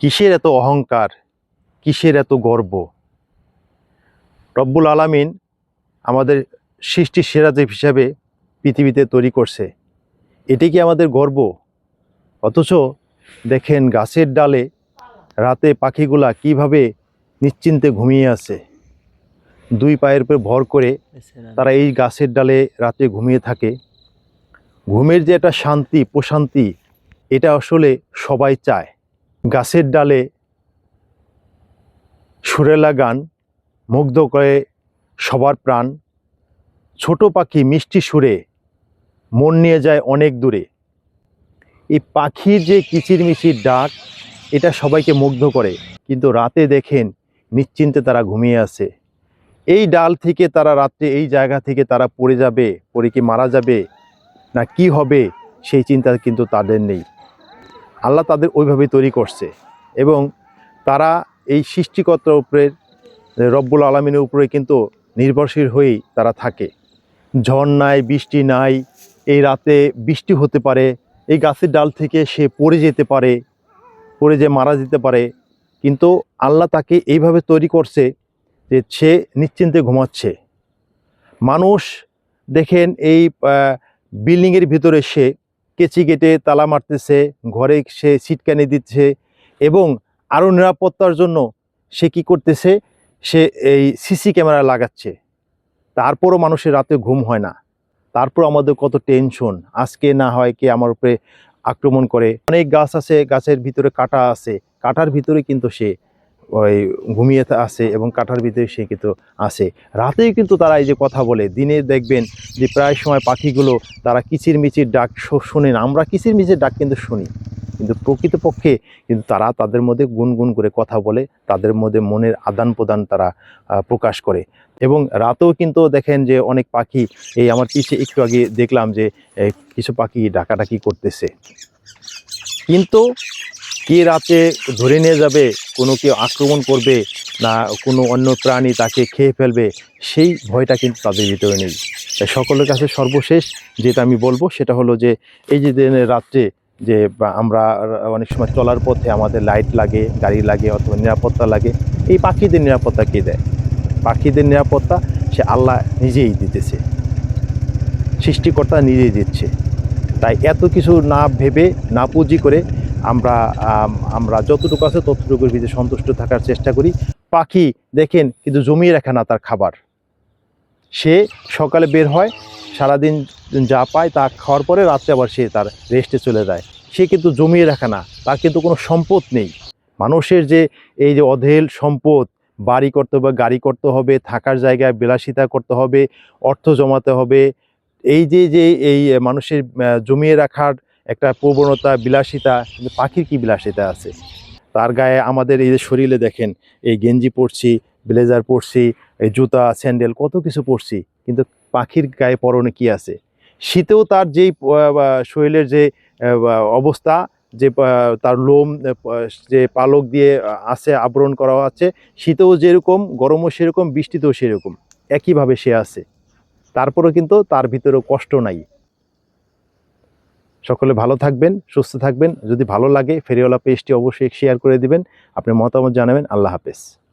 কিসের এত অহংকার? কিসের এত গর্ব? রব্বুল আলামিন আমাদের সৃষ্টি সেরাদেব হিসাবে পৃথিবীতে তৈরি করছে, এটি কি আমাদের গর্ব? অথচ দেখেন গাছের ডালে রাতে পাখিগুলা কীভাবে নিশ্চিন্তে ঘুমিয়ে আছে। দুই পায়ের উপর ভর করে তারা এই গাছের ডালে রাতে ঘুমিয়ে থাকে। ঘুমের যে একটা শান্তি, প্রশান্তি, এটা আসলে সবাই চায়। গাছের ডালে সুরেলা গান মুগ্ধ করে সবার প্রাণ। ছোট পাখি মিষ্টি সুরে মন নিয়ে যায় অনেক দূরে। এই পাখির যে কিচিরমিচির ডাক, এটা সবাইকে মুগ্ধ করে। কিন্তু রাতে দেখেন নিশ্চিন্তে তারা ঘুমিয়ে আছে। এই ডাল থেকে তারা রাত্রে এই জায়গা থেকে তারা পড়ে যাবে, পড়ে কি মারা যাবে, না কি হবে, সেই চিন্তা কিন্তু তাদের নেই। আল্লাহ তাদের ওইভাবেই তৈরি করছে এবং তারা এই সৃষ্টিকর্তার উপরে, রব্বুল আলমিনের উপরে কিন্তু নির্ভরশীল হয়েই তারা থাকে। ঝড় নাই, বৃষ্টি নাই, এই রাতে বৃষ্টি হতে পারে, এই গাছের ডাল থেকে সে পড়ে যেতে পারে, পড়ে যে মারা যেতে পারে, কিন্তু আল্লাহ তাকে এইভাবে তৈরি করছে যে সে নিশ্চিন্তে ঘুমাচ্ছে। মানুষ দেখেন এই বিল্ডিংয়ের ভিতরে সে কেচি কেটে তালা মারতেছে, ঘরে সে ছিটকানি দিচ্ছে এবং আরও নিরাপত্তার জন্য সে কি করতেছে? সে এই সিসি ক্যামেরা লাগাচ্ছে। তারপরও মানুষের রাতে ঘুম হয় না। তারপর আমাদের কত টেনশন। আজকে না হয় কে আমার উপরে আক্রমণ করে। অনেক গাছ আছে, গাছের ভিতরে কাটা আছে। কাটার ভিতরে কিন্তু সে ওই ঘুমিয়ে আছে এবং কাটার ভিতরে সে কিন্তু আছে রাতেই কিন্তু তারা এই যে কথা বলে, দিনে দেখবেন যে প্রায় সময় পাখিগুলো তারা কিচিরমিচির ডাক শো- শোনে না। আমরা কিচিরমিচির ডাক কিন্তু শুনি। কিন্তু প্রকৃতপক্ষে কিন্তু তারা তাদের মধ্যে গুনগুন করে কথা বলে, তাদের মধ্যে মনের আদান প্রদান তারা প্রকাশ করে। এবং রাতেও কিন্তু দেখেন যে অনেক পাখি, এই আমার পিছে একটু আগে দেখলাম যে কিছু পাখি ডাকাডাকি করতেছে। কিন্তু কে রাতে ধরে নিয়ে যাবে, কোনো কেউ আক্রমণ করবে না, কোনো অন্য প্রাণী তাকে খেয়ে ফেলবে, সেই ভয়টা কিন্তু তাদের ভিতরে নেই। তাই সকলের কাছে সর্বশেষ যেটা আমি বলব সেটা হলো যে, এই যে দিনের রাত্রে যে আমরা অনেক সময় চলার পথে আমাদের লাইট লাগে, গাড়ি লাগে অথবা নিরাপত্তা লাগে, এই পাখিদের নিরাপত্তা কে দেয়? পাখিদের নিরাপত্তা সে আল্লাহ নিজেই দিতেছে। সৃষ্টিকর্তা নিজেই দিচ্ছে। তাই এত কিছু না ভেবে, না পুঁজি করে আমরা আমরা যতটুকু আছে ততটুকুর ভিতরে সন্তুষ্ট থাকার চেষ্টা করি। পাখি, দেখেন, কিন্তু জমিয়ে রাখে না তার খাবার। সে সকালে বের হয়, সারাদিন যা পায় তা খাওয়ার পরে রাত্রে আবার সে তার রেস্টে চলে যায়। সে কিন্তু জমিয়ে রাখে না, তার কিন্তু কোনো সম্পদ নেই। মানুষের যে এই যে অধেল সম্পদ, বাড়ি করতে হবে, গাড়ি করতে হবে, থাকার জায়গায় বিলাসিতা করতে হবে, অর্থ জমাতে হবে, এই যে যে, এই মানুষের জমিয়ে রাখার একটা প্রবণতা, বিলাসিতা, কিন্তু পাখির কি বিলাসিতা আছে? তার গায়ে আমাদের এই যে শরীরে দেখেন, এই গেঞ্জি পরছি, ব্লেজার পরছি, এই জুতা, স্যান্ডেল, কত কিছু পরছি, কিন্তু পাখির গায়ে পরনে কি আছে? শীতেও তার যেই শরীরের যে অবস্থা, যে তার লোম যে পালক দিয়ে আছে, আবরণ করা আছে, শীতেও যেরকম, গরমও সেরকম, বৃষ্টিতেও সেরকম, একইভাবে সে আছে। তারপরেও কিন্তু তার ভিতরেও কষ্ট নাই। সকলে ভালো থাকবেন, সুস্থ থাকবেন। যদি ভালো লাগে, ফেরিওয়ালা পেজটি অবশ্যই শেয়ার করে দিবেন। আপনি মতামত জানাবেন। আল্লাহ হাফেজ।